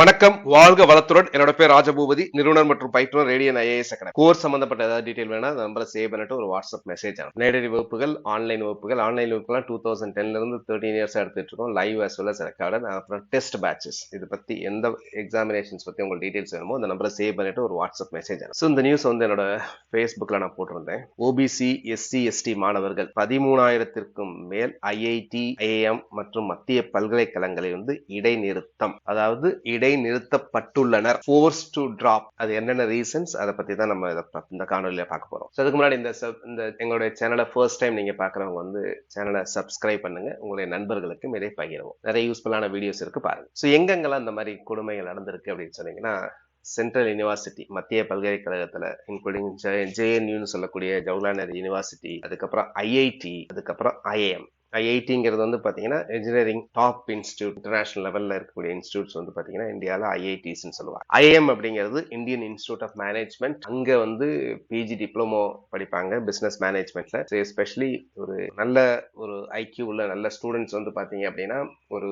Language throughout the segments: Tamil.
வணக்கம் வாழ்க வளத்துடன். என்னோட பேர் ராஜபூபதி நிறுவனர் மற்றும் பயிற்றுனர் ரேடியன் ஐஏஎஸ் அகாடமி கோர்ஸ் சம்பந்தப்பட்ட ஏதாவது டீடைல் வேணா அந்த நம்பரை சேவ் பண்ணிட்டு ஒரு வாட்ஸ்அப் மெசேஜ் ஆகும் நேரடி வகுப்புகள் ஆன்லைன் வகுப்புகள். ஆன்லைன் வகுப்புலாம் டூ தௌசண்ட் டென்ல இருந்து தேர்ட்டின் இயர்ஸ் எடுத்துட்டு இருக்கோம். Live as well as recorded அப்புறம் டெஸ்ட் பேட்சஸ் இது பத்தி எந்த எக்ஸாமினேஷன்ஸ் பத்தி உங்களுக்கு டீடைல்ஸ் வேணுமோ அந்த நம்பரை சேவ் பண்ணிட்டு ஒரு வாட்ஸ்அப் மெசேஜ் ஸோ இந்த நியூஸ் வந்து என்னோட ஃபேஸ்புக்ல நான் போட்டிருந்தேன். ஓபிசி எஸ்சி எஸ்டி மாணவர்கள் பதிமூணாயிரத்திற்கும் மேல் ஐஐடி ஐஏஎம் மற்றும் மத்திய பல்கலைக்கழகங்களில் வந்து இடைநிறுத்தம். அதாவது இடைநிறுத்தப்பட்டுள்ளனர். ஃபோர்ஸ் டு டிராப் அது என்னென்ன ரீசன்ஸ் அதை பத்தி தான் நம்ம இந்த காணொலியில பார்க்க போறோம். ஸோ அதுக்கு முன்னாடி இந்த இந்த எங்களுடைய சேனலை ஃபர்ஸ்ட் டைம் நீங்க பாக்குறவங்க வந்து சேனலை சப்ஸ்கிரைப் பண்ணுங்க. உங்களுடைய நண்பர்களுக்கும் இதை பகிரவும். நிறைய யூஸ்ஃபுல்லான வீடியோஸ் இருக்கு பாருங்க. ஸோ எங்கெங்கெல்லாம் இந்த மாதிரி கொடுமைகள் நடந்திருக்கு அப்படின்னு சொன்னீங்கன்னா சென்ட்ரல் யூனிவர்சிட்டி மத்திய பல்கலைக்கழகத்துல இன்க்ளூடிங் ஜேஎன்யூன்னு சொல்லக்கூடிய ஜவஹர்லால் நேரு யூனிவர்சிட்டி அதுக்கப்புறம் ஐஐடி அதுக்கப்புறம் ஐஏஎம் ஐஐடிங்கிறது வந்து பார்த்தீங்கன்னா இன்ஜினியரிங் டாப் இன்ஸ்டியூட் இன்டர்நேஷனல் லெவலில் இருக்கக்கூடிய இன்ஸ்டியூட்ஸ் வந்து பார்த்தீங்கன்னா இந்தியாவில் ஐஐடிஸ்ன்னு சொல்லுவாங்க. ஐஎம் அப்படிங்கிறது இந்தியன் இன்ஸ்டியூட் ஆஃப் மேனேஜ்மெண்ட் அங்கே வந்து பிஜி டிப்ளமோ படிப்பாங்க பிஸ்னஸ் மேனேஜ்மெண்ட்டில் எஸ்பெஷலி ஒரு நல்ல ஒரு ஐக்கியூ உள்ள நல்ல ஸ்டூடெண்ட்ஸ் வந்து பார்த்தீங்க அப்படின்னா ஒரு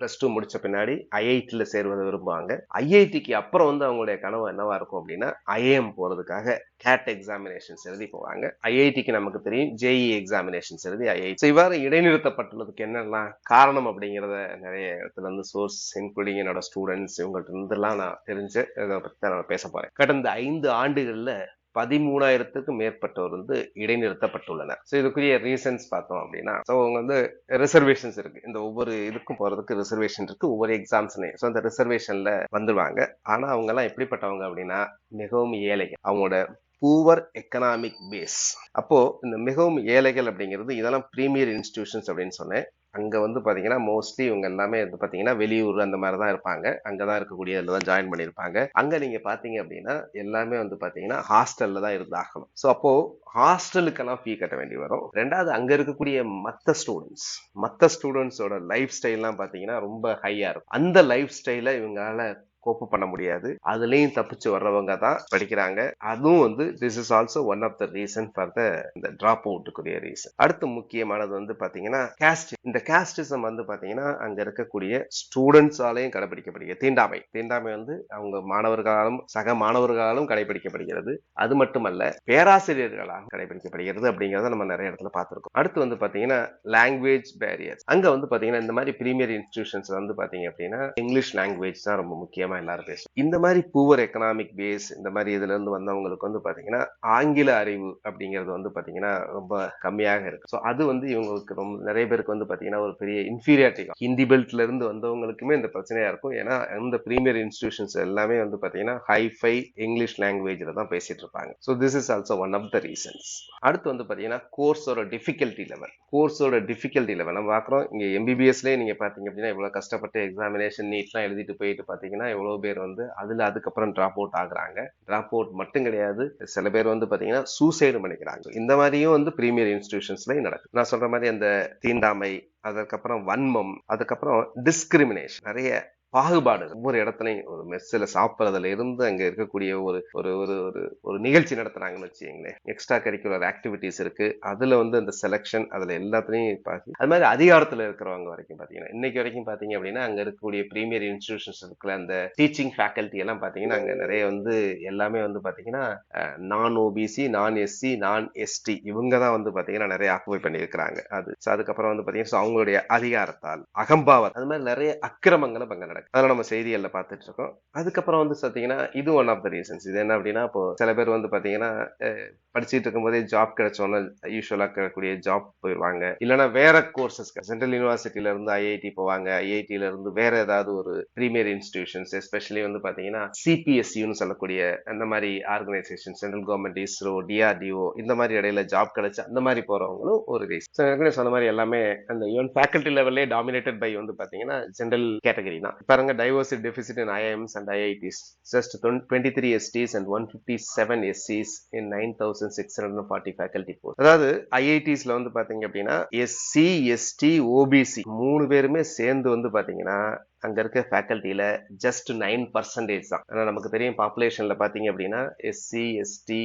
ப்ளஸ் டூ முடிச்ச பின்னாடி ஐஐடியில் சேருவதை விரும்புவாங்க. ஐஐடிக்கு அப்புறம் வந்து அவங்களுடைய கனவு என்னவா இருக்கும் அப்படின்னா ஐஏஎம் போகிறதுக்காக கேட் எக்ஸாமினேஷன்ஸ் எழுதி போவாங்க. ஐஐடிக்கு நமக்கு தெரியும் ஜேஇ எக்ஸாமினேஷன்ஸ் எழுதி ஐஐடி இவ்வாறு இடைநிறுத்தப்பட்டுள்ளதுக்கு என்னெல்லாம் காரணம் அப்படிங்கிறத நிறைய இடத்துல இருந்து சோர்ஸ் இன்க்ளூடிங் என்னோட ஸ்டூடெண்ட்ஸ் இவங்கள்ட்ட இருந்தெல்லாம் நான் தெரிஞ்சு இதை பற்றி தான் நான் பேச போறேன். கடந்த ஐந்து ஆண்டுகளில் பதிமூணாயிரத்துக்கும் மேற்பட்டோர் வந்து இடைநிறுத்தப்பட்டுள்ளனர். ஸோ இதுக்குரிய ரீசன்ஸ் பார்த்தோம் அப்படின்னா ஸோ அவங்க வந்து ரிசர்வேஷன்ஸ் இருக்கு. இந்த ஒவ்வொரு இதுக்கும் போறதுக்கு ரிசர்வேஷன் இருக்கு. ஒவ்வொரு எக்ஸாம்ஸ்லையும் ஸோ அந்த ரிசர்வேஷன்ல வந்துடுவாங்க ஆனா அவங்க எல்லாம் எப்படிப்பட்டவங்க அப்படின்னா மிகவும் ஏழைகள். அவங்களோட பூவர் எக்கனாமிக் பேஸ் அப்போ இந்த மிகவும் ஏழைகள் அப்படிங்கிறது இதெல்லாம் ப்ரீமியர் இன்ஸ்டிடியூஷன்ஸ் அப்படின்னு சொன்னேன். அங்கே வந்து பார்த்தீங்கன்னா மோஸ்ட்லி இவங்க எல்லாமே வந்து பார்த்தீங்கன்னா வெளியூர் அந்த மாதிரி தான் இருப்பாங்க. அங்கே தான் இருக்கக்கூடிய இதில் தான் ஜாயின் பண்ணியிருப்பாங்க. அங்கே நீங்கள் பார்த்தீங்க அப்படின்னா எல்லாமே வந்து பார்த்தீங்கன்னா ஹாஸ்டலில் தான் இருந்தாகணும் ஸோ அப்போது ஹாஸ்டலுக்கெல்லாம் ஃபீ கட்ட வேண்டி வரும். ரெண்டாவது அங்கே இருக்கக்கூடிய மற்ற ஸ்டூடெண்ட்ஸ் மற்ற ஸ்டூடெண்ட்ஸோட லைஃப் ஸ்டைல்லாம் பார்த்தீங்கன்னா ரொம்ப ஹையாக இருக்கும். அந்த லைஃப் ஸ்டைலை இவங்களால கோப்பு பண்ண முடியாது. அதுலேயும் தப்பிச்சு வர்றவங்க தான் படிக்கிறாங்க. அதுவும் வந்து this is also one of the reason for the இந்த ட்ராப் அவுட்டுக்குரிய ரீசன் அடுத்து முக்கியமானது வந்து பார்த்தீங்கன்னா கேஸ்ட் இந்த கேஸ்டிசம் வந்து பார்த்தீங்கன்னா அங்கே இருக்கக்கூடிய ஸ்டூடெண்ட்ஸாலையும் கடைபிடிக்கப்படுகிறது தீண்டாமை. தீண்டாமை வந்து அவங்க மாணவர்களாலும் சக மாணவர்களாலும் கடைபிடிக்கப்படுகிறது அது மட்டுமல்ல பேராசிரியர்களால் கடைபிடிக்கப்படுகிறது அப்படிங்கிறத நம்ம நிறைய இடத்துல பார்த்துருக்கோம். அடுத்து வந்து பார்த்தீங்கன்னா லாங்குவேஜ் பேரியர்ஸ் அங்கே வந்து பார்த்தீங்கன்னா இந்த மாதிரி பிரீமியர் இன்ஸ்டிடியூஷன்ஸ் வந்து பார்த்தீங்க அப்படின்னா இங்கிலீஷ் லாங்குவேஜ் தான் ரொம்ப முக்கியமாக தான் எல்லாரும் பேசும் இந்த மாதிரி பூவர் எக்கனாமிக் பேஸ் இந்த மாதிரி இதுல இருந்து வந்தவங்களுக்கு வந்து பாத்தீங்கன்னா ஆங்கில அறிவு அப்படிங்கிறது வந்து பாத்தீங்கன்னா ரொம்ப கம்மியாக இருக்கு. ஸோ அது வந்து இவங்களுக்கு ரொம்ப நிறைய பேருக்கு வந்து பாத்தீங்கன்னா ஒரு பெரிய இன்ஃபீரியாரிட்டி ஹிந்தி பெல்ட்ல இருந்து வந்தவங்களுக்குமே இந்த பிரச்சனையா இருக்கும். ஏன்னா இந்த பிரீமியர் இன்ஸ்டிடியூஷன்ஸ் எல்லாமே வந்து பாத்தீங்கன்னா ஹைஃபை இங்கிலீஷ் லாங்குவேஜ்ல தான் பேசிட்டு இருப்பாங்க. So this is also one of the reasons அடுத்து வந்து பாத்தீங்கன்னா கோர்ஸோட டிஃபிகல்ட்டி லெவல் கோர்ஸோட டிஃபிகல்ட்டி லெவல் நம்ம பார்க்குறோம் இங்கே எம்பிபிஎஸ்லேயே நீங்கள் பார்த்தீங்க அப்படின்னா இவ்வளோ கஷ்டப்பட்டு எக்ஸாமினேஷன் நீட்லாம் எழுதிட்டு போயிட்டு பார்த்தீங்கன்னா எவ்வளவு பேர் வந்து அதுல அதுக்கப்புறம் ட்ராப் அவுட் ஆகுறாங்க. ட்ராப் அவுட் மட்டும் கிடையாது. சில பேர் வந்து பாத்தீங்கன்னா சூசைடு பண்ணிக்கிறாங்க இந்த மாதிரியும் வந்து ப்ரீமியர் இன்ஸ்டிடியூஷன்ஸ்லயும் நடக்குது. நான் சொல்ற மாதிரி அந்த தீண்டாமை அதுக்கப்புறம் வன்மம் அதுக்கப்புறம் டிஸ்கிரிமினேஷன் நிறைய பாகுபாடு ஒவ்வொரு இடத்துலையும் ஒரு மெஸ்ஸில் சாப்பிட்றதுல இருந்து அங்கே இருக்கக்கூடிய ஒரு ஒரு ஒரு ஒரு ஒரு நிகழ்ச்சி நடத்துனாங்கன்னு வச்சுக்கீங்களேன். எக்ஸ்ட்ரா கரிக்குலர் ஆக்டிவிட்டிஸ் இருக்கு. அதுல வந்து அந்த செலெக்ஷன் அதுல எல்லாத்துலையும் பார்த்து அது மாதிரி அதிகாரத்தில் இருக்கிறவங்க வரைக்கும் பார்த்தீங்கன்னா இன்னைக்கு வரைக்கும் பார்த்தீங்க அப்படின்னா அங்கே இருக்கக்கூடிய ப்ரீமியர் இன்ஸ்டிடியூஷன்ஸ் இருக்கிற அந்த டீச்சிங் ஃபேக்கல்ட்டி எல்லாம் பார்த்தீங்கன்னா அங்கே நிறைய வந்து எல்லாமே வந்து பார்த்தீங்கன்னா நான் ஓபிசி நான் எஸ்சி நான் எஸ்டி இவங்க தான் வந்து பார்த்தீங்கன்னா நிறைய ஆக்குபை பண்ணியிருக்கிறாங்க. அது அதுக்கப்புறம் வந்து பார்த்தீங்கன்னா அவங்களுடைய அதிகாரத்தால் அகம்பாவத் அது மாதிரி நிறைய அக்கிரமங்களும் அங்கே நடக்குது. அதெல்லாம் நம்ம செய்திகளில் பார்த்துட்டு இருக்கோம் அதுக்கப்புறம் வந்து பார்த்தீங்கன்னா இது ஒன் ஆஃப் த ரீசன்ஸ் இது என்ன அப்படின்னா இப்போ சில பேர் வந்து பாத்தீங்கன்னா படிச்சுட்டு இருக்கும்போதே ஜாப் கிடைச்சோன்னா யூஸ்வலாக கிடைக்கக்கூடிய ஜாப் போயிடுவாங்க இல்லைன்னா வேற கோர்சஸ் சென்ட்ரல் யூனிவர்சிட்டில இருந்து ஐஐடி போவாங்க. ஐஐடில இருந்து வேற ஏதாவது ஒரு ப்ரீமியர் இன்ஸ்டிடியூஷன்ஸ் எஸ்பெஷலி வந்து பாத்தீங்கன்னா சிபிஎஸ்யூன்னு சொல்லக்கூடிய அந்த மாதிரி organisation central government ISRO DRDO இந்த மாதிரி இடையில ஜாப் கிடைச்சு அந்த மாதிரி போறவங்களும் ஒரு ரீசன் ஏற்கனவே சொன்ன மாதிரி எல்லாமே அந்த ஈவன் ஃபேக்கல்டி லெவல்லே டாமினேட்டட் பை வந்து பாத்தீங்கன்னா ஜென்ரல் கேட்டகரி தான். பாருங்க diversity deficit in IIMs and IITs just twenty three STs and one fifty seven எஸ்சிஸ் in nine thousand six hundred forty faculty post அதாவது ஐஐடிஸ்ல வந்து பாத்தீங்க அப்படின்னா எஸ்சி எஸ்டி ஓபிசி மூணு பேருமே சேர்ந்து வந்து பாத்தீங்கன்னா அங்க இருக்க ஃபேக்கல்ட்டியில ஜஸ்ட் நைன் பர்சன்டேஜ் தான். ஆனா நமக்கு தெரியும் பாப்புலேஷன்ல பாத்தீங்க அப்படின்னா எஸ்சி எஸ்டி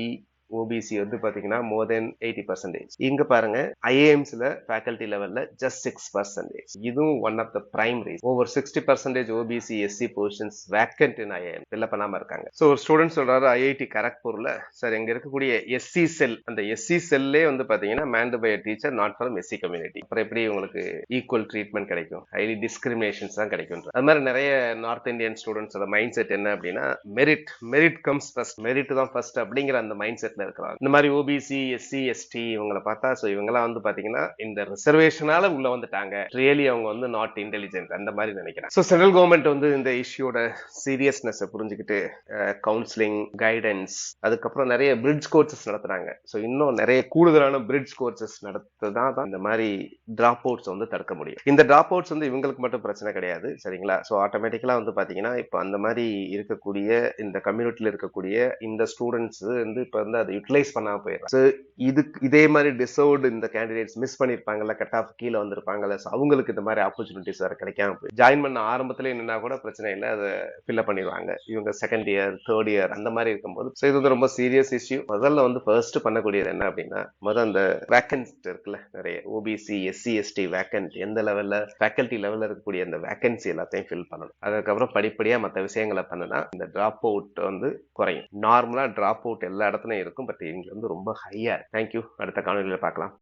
ஓபிசி வந்து பாத்தீங்கன்னா மோர் தென் எயிட்டி பர்சன்டேஜ் இங்க பாருங்க ஐஏஎம்ஸ்ல ஃபேக்கல்டி லெவல்ல ஜஸ்ட் சிக்ஸ் பர்சன்டேஜ் இதுவும் one of the primary over sixty percentage OBC SC positions vacant in IIM fill பண்ணாம இருக்காங்க. ஸோ ஒரு ஸ்டூடெண்ட் சொல்றாரு ஐஐடி கரக்பூர்ல சார் இங்க இருக்கக்கூடிய எஸ்சி செல் அந்த எஸ்சி செல்லே வந்து பாத்தீங்கன்னா manned by teacher not from SC community அப்புறம் எப்படி உங்களுக்கு ஈக்குவல் ட்ரீட்மெண்ட் கிடைக்கும்? ஹைலி டிஸ்கிரிமினேஷன்ஸ் தான் கிடைக்கும் அது மாதிரி நிறைய நார்த் இந்தியன் ஸ்டூடெண்ட்ஸோட மைண்ட் செட் என்ன அப்படின்னா merit merit comes first merit தான் ஃபர்ஸ்ட் அப்படிங்கிற அந்த மைண்ட் செட்ல இருக்கிறாங்க இந்த மாதிரி ஓபிசி எஸ்சி எஸ்டி இவங்களை பார்த்தா ஸோ இவங்கெல்லாம் வந்து பாத்தீங்கன்னா இந்த ரிசர்வேஷனால உள்ள வந்துட்டாங்க. ரியலி அவங்க வந்து நாட் இன்டெலிஜென்ட் அந்த மாதிரி நினைக்கிறேன். ஸோ சென்ட்ரல் கவர்மெண்ட் வந்து இந்த இஷ்யூட சீரியஸ்னஸ் புரிஞ்சுக்கிட்டு கவுன்சிலிங் கைடன்ஸ் அதுக்கப்புறம் நிறைய பிரிட்ஜ் கோர்சஸ் நடத்துறாங்க. ஸோ இன்னும் நிறைய கூடுதலான பிரிட்ஜ் கோர்சஸ் நடத்ததான் தான் இந்த மாதிரி டிராப் அவுட்ஸ் வந்து தடுக்க முடியும். இந்த டிராப் அவுட்ஸ் வந்து இவங்களுக்கு மட்டும் பிரச்சனை கிடையாது சரிங்களா? ஸோ ஆட்டோமேட்டிக்கலா வந்து பாத்தீங்கன்னா இப்போ அந்த மாதிரி இருக்கக்கூடிய இந்த கம்யூனிட்டியில் இருக்கக்கூடிய இந்த ஸ்டூடெண்ட்ஸ் வந்து இப்போ வந்து அது யூட்டிலைஸ் பண்ணாம போயிடும் ஸோ இதுக்கு இதே மாதிரி டிசர்வ்டு இந்த கேண்டிடேட்ஸ் மிஸ் பண்ணிருப்பாங்கல்ல கட் ஆஃப் கீழே வந்திருப்பாங்கல்ல ஸோ அவங்களுக்கு இந்த மாதிரி ஆப்பர்ச்சுனிட்டிஸ் வேற கிடைக்காம போய் ஜாயின் பண்ண ஆரம்பத்தில் என்னன்னா கூட பிரச்சனை இல்லை அதை ஃபில்அப் பண்ணிடுவாங்க. இவங்க செகண்ட் இயர் தேர்ட் இயர் அந்த மாதிரி இருக்கும்போது ஸோ இது வந்து ரொம்ப சீரியஸ் இஷ்யூ முதல்ல வந்து ஃபர்ஸ்ட் பண்ணக்கூடியது என்ன அப்படின்னா முதல் அந்த வேக்கன்சி இருக்குல்ல நிறைய ஓபிசி எஸ்சி எஸ்டி வேக்கன்ட் எந்த லெவல்ல ஃபேக்கல்ட்டி லெவல்ல இருக்கக்கூடிய அந்த வேக்கன்சி எல்லாத்தையும் ஃபில் பண்ணணும். அதுக்கப்புறம் படிப்படியா மற்ற விஷயங்களை பண்ணுனா இந்த ட்ராப் அவுட் வந்து குறையும். நார்மலா ட்ராப் அவுட் எல்லா இடத்துலையும் இருக்கும். பட் இங்க வந்து ரொம்ப ஹையா தேங்க்யூ அடுத்த காணொலியில பார்க்கலாம்.